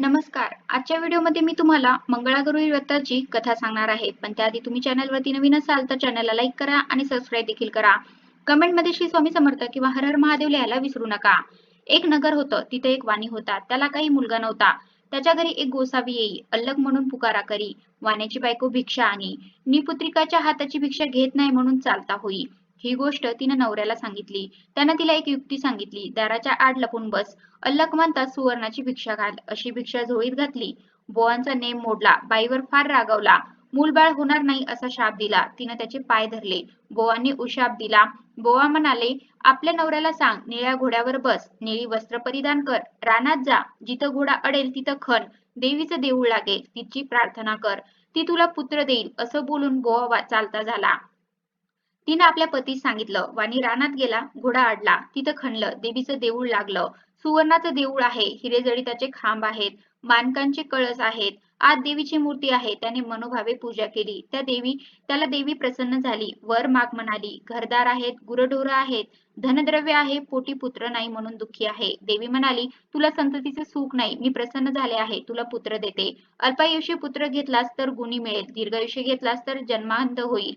नमस्कार. आजच्या व्हिडिओमध्ये मी तुम्हाला मंगळागौरी व्रताची कथा सांगणार आहे. पण त्याआधी तुम्ही चॅनलवरती नवीन असाल तर चॅनलला लाईक करा आणि सबस्क्राईब देखील करा. कमेंटमध्ये श्री स्वामी समर्थ किंवा हर हर महादेव लिहायला विसरू नका. एक नगर होतं तिथे एक वाणी होता. त्याला काही मुलगा नव्हता. त्याच्या घरी एक गोसावी येई अल्लग म्हणून पुकारा करी. वाण्याची बायको भिक्षा आणि निपुत्रिकाच्या हाताची भिक्षा घेत नाही म्हणून चालता होई. ही गोष्ट तिनं नवऱ्याला सांगितली. त्यानं तिला एक युक्ती सांगितली. दाराच्या आड लपून बस. अल्लक म्हणतात सुवर्णाची भिक्षा घाल अशी भिक्षा झोळीत घातली. बोवांचा नेम मोडला. बाईवर फार रागवला. मूलबाळ होणार नाही असा शाप दिला. तिनं त्याचे पाय धरले. बोवांनी उशाप दिला. बोवा म्हणाले आपल्या नवऱ्याला सांग. निळ्या घोड्यावर बस. निळी वस्त्र परिधान कर. रानात जा. जिथं घोडा अडेल तिथं खण. देवीचं देऊळ लागेल. तिची प्रार्थना कर. ती तुला पुत्र देईल. असं बोलून बोवा चालता झाला. तिनं आपल्या पतीस सांगितलं वाणी रानात गेला घोडा अडला तिथं खणलं देवीचं देऊळ लागलं. सुवर्णाचं देऊळ आहे हिरेजडिताचे खांब आहेत मानकांचे कळस आहेत. आत देवीची मूर्ती आहे त्याने मनोभावे पूजा केली. त्या देवी त्याला देवी प्रसन्न झाली. वर माग म्हणाली घरदार आहेत गुरढोरं आहेत. धनद्रव्य आहे पोटी पुत्र नाही म्हणून दुःखी आहे. देवी म्हणाली तुला संततीचे सुख नाही. मी प्रसन्न झाले आहे. तुला पुत्र देते. अल्पायुष्य पुत्र घेतलास तर गुणी मिळेल. दीर्घायुष्य घेतलास तर जन्मांत होईल.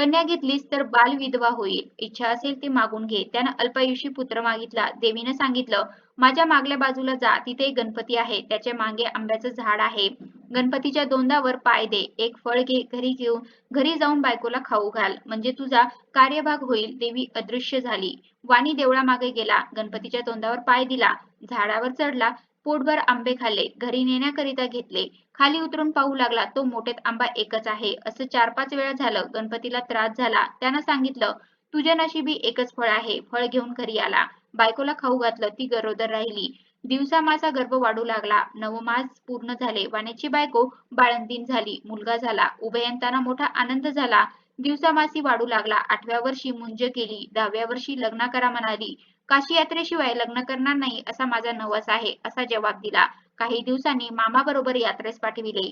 कन्या घेतलीस तर बाल विधवा होईल. इच्छा असेल ते मागून घे. त्यानं अल्पायुषी पुत्र मागितला. देवीनं सांगितलं माझ्या मागल्या बाजूला जा. तिथे एक गणपती आहे. त्याच्यामागे आंब्याचं झाड आहे. गणपतीच्या दोंदावर पाय दे. एक फळ घे. घरी घेऊन घरी जाऊन बायकोला खाऊ घाल. म्हणजे तुझा कार्यभाग होईल. देवी अदृश्य झाली. वाणी देवळामागे गेला. गणपतीच्या तोंडावर पाय दिला. झाडावर चढला. पोटभर आंबे खाल्ले घरी नेण्याकरिता घेतले. खाली उतरून पाहू लागला तो मोठ्यात आंबा एकच आहे. असं चार पाच वेळा झालं गणपतीला त्रास झाला. त्यानं सांगितलं तुझ्या नशिबी एकच फळ आहे फळ घेऊन घरी आला. बायकोला खाऊ घातलं ती गरोदर राहिली. दिवसा माझा गर्भ वाढू लागला. नवमास पूर्ण झाले. वाण्याची बायको बाळंतीण झाली मुलगा झाला. उभयंताना मोठा आनंद झाला. दिवसामासी वाढू लागला. आठव्या वर्षी मुंज केली दहाव्या वर्षी लग्न करा म्हणाली. काशी यात्रेशिवाय लग्न करणार नाही असा माझा नवस आहे असा जवाब दिला. काही दिवसांनी मामा बरोबर यात्रेस पाठविले.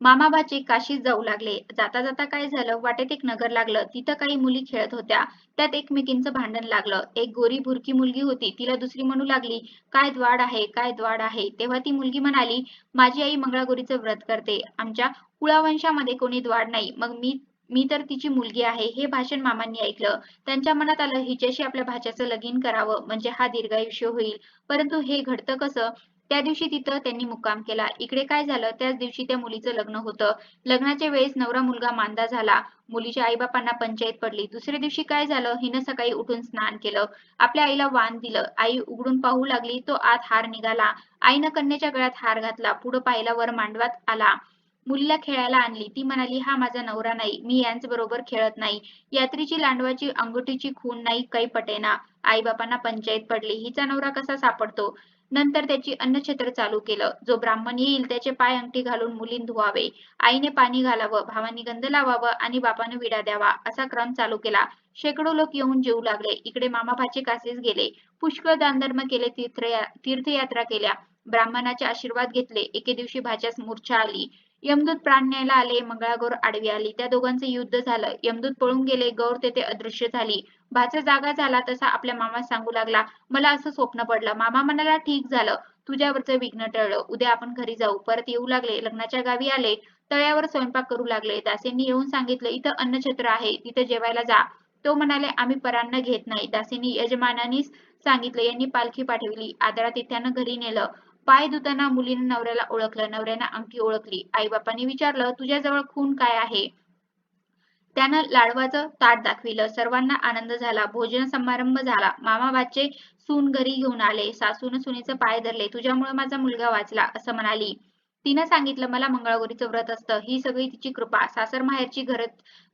मामा भाचे काशीत जाऊ लागले. जाता जाता काय झालं? वाटेत एक नगर लागलं. तिथं काही मुली खेळत होत्या. त्यात एकमेकींचं भांडण लागलं. एक गोरी भुरकी मुलगी होती. तिला दुसरी म्हणू लागली काय द्वाड आहे? काय द्वाड आहे? तेव्हा ती मुलगी म्हणाली माझी आई मंगळागौरीचं व्रत करते. आमच्या कुळावंशामध्ये कोणी द्वाड नाही. मग मी मी तर तिची मुलगी आहे हे भाषण मामांनी ऐकलं. त्यांच्या मनात आलं हिच्याशी आपल्या भाच्याचं लगीन करावं म्हणजे हा दीर्घायुष्य होईल. परंतु हे घडतं कसं? त्या दिवशी तिथं त्यांनी मुक्काम केला. इकडे काय झालं? त्याच दिवशी त्या मुलीचं लग्न होतं. लग्नाच्या वेळेस नवरा मुलगा मांदा झाला. मुलीच्या आईबापांना पंचायत पडली. दुसऱ्या दिवशी काय झालं? हिनं सकाळी उठून स्नान केलं. आपल्या आईला वाण दिलं. आई उघडून पाहू लागली तो आत हार निघाला. आईनं कन्याच्या गळ्यात हार घातला. पुढं पाहिला वर मांडवात आला. मुलीला खेळायला आणली. ती म्हणाली हा माझा नवरा नाही. मी यांच बरोबर खेळत नाही. यात्रेची लांडवाची अंगठीची खून नाही काही पटेना. आईबापांना पंचायत पडली. हिचा नवरा कसा सापडतो? नंतर त्याची अन्नछत्र चालू केलं. जो ब्राह्मण येईल त्याचे पाय अंगठी घालून मुलीं धुवावे. आईने पाणी घालावं भावानी गंध लावावं आणि बापाने विडा द्यावा. असा क्रम चालू केला. शेकडो लोक येऊन जेवू लागले. इकडे मामा भाचे कासेस गेले. पुष्कळ दानधर्म केले तीर्थ तीर्थयात्रा केल्या. ब्राह्मणाचे आशीर्वाद घेतले. एके दिवशी भाच्यास मूर्छा आली. यमदूत प्राण न्यायला आले मंगळागौर आडवी आली. त्या दोघांचे युद्ध झालं. यमदूत पळून गेले गौर तेथे अदृश्य झाली. भाचा जागा झाला तसा आपल्या मामा सांगू लागला मला असं स्वप्न पडलं. मामा म्हणाला ठीक झालं. तुझ्यावरचं विघ्न टळलं. उद्या आपण घरी जाऊ. परत येऊ लागले. लग्नाच्या गावी आले. तळ्यावर स्वयंपाक करू लागले. दासींनी येऊन सांगितलं इथं अन्नछत्र आहे. तिथं जेवायला जा. तो म्हणाले आम्ही परान्न घेत नाही. दासींनी यजमानानीच सांगितलं. यांनी पालखी पाठवली. आदरा तिथ्यानं घरी नेलं. पाय धुताना मुलीनं नवऱ्याला ओळखलं नवऱ्यानं अंगठी ओळखली. आईबापांनी विचारलं तुझ्याजवळ खून काय आहे? त्यानं लाडवाचं ताट दाखविलं. सर्वांना आनंद झाला. भोजन समारंभ झाला. मामा बाचे सून घरी घेऊन आले. सासून सुनेचं पाय धरले. तुझ्यामुळे माझा मुलगा वाचला असं म्हणाली. तिनं सांगितलं मला मंगळागौरीचं व्रत असतं. ही सगळी तिची कृपा. सासर माहेरची घर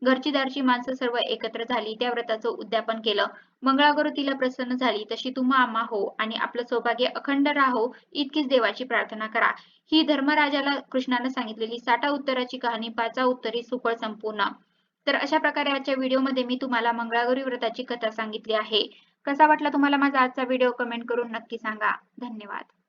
घरची दारची माणसं सर्व एकत्र झाली त्या व्रताचं उद्यापन केलं. मंगळागौरी तिला प्रसन्न झाली. तशी तुम्हा आम्हा हो आणि आपलं सौभाग्य अखंड राहो. इतकीच देवाची प्रार्थना करा. ही धर्मराजाला कृष्णानं सांगितलेली साठा उत्तराची कहाणी पाचा उत्तरी सुफळ संपूर्ण. तर अशा प्रकारे आजच्या व्हिडिओमध्ये मी तुम्हाला मंगळागौरी व्रताची कथा सांगितली आहे. कसा वाटला तुम्हाला माझा आजचा व्हिडिओ? कमेंट करून नक्की सांगा. धन्यवाद.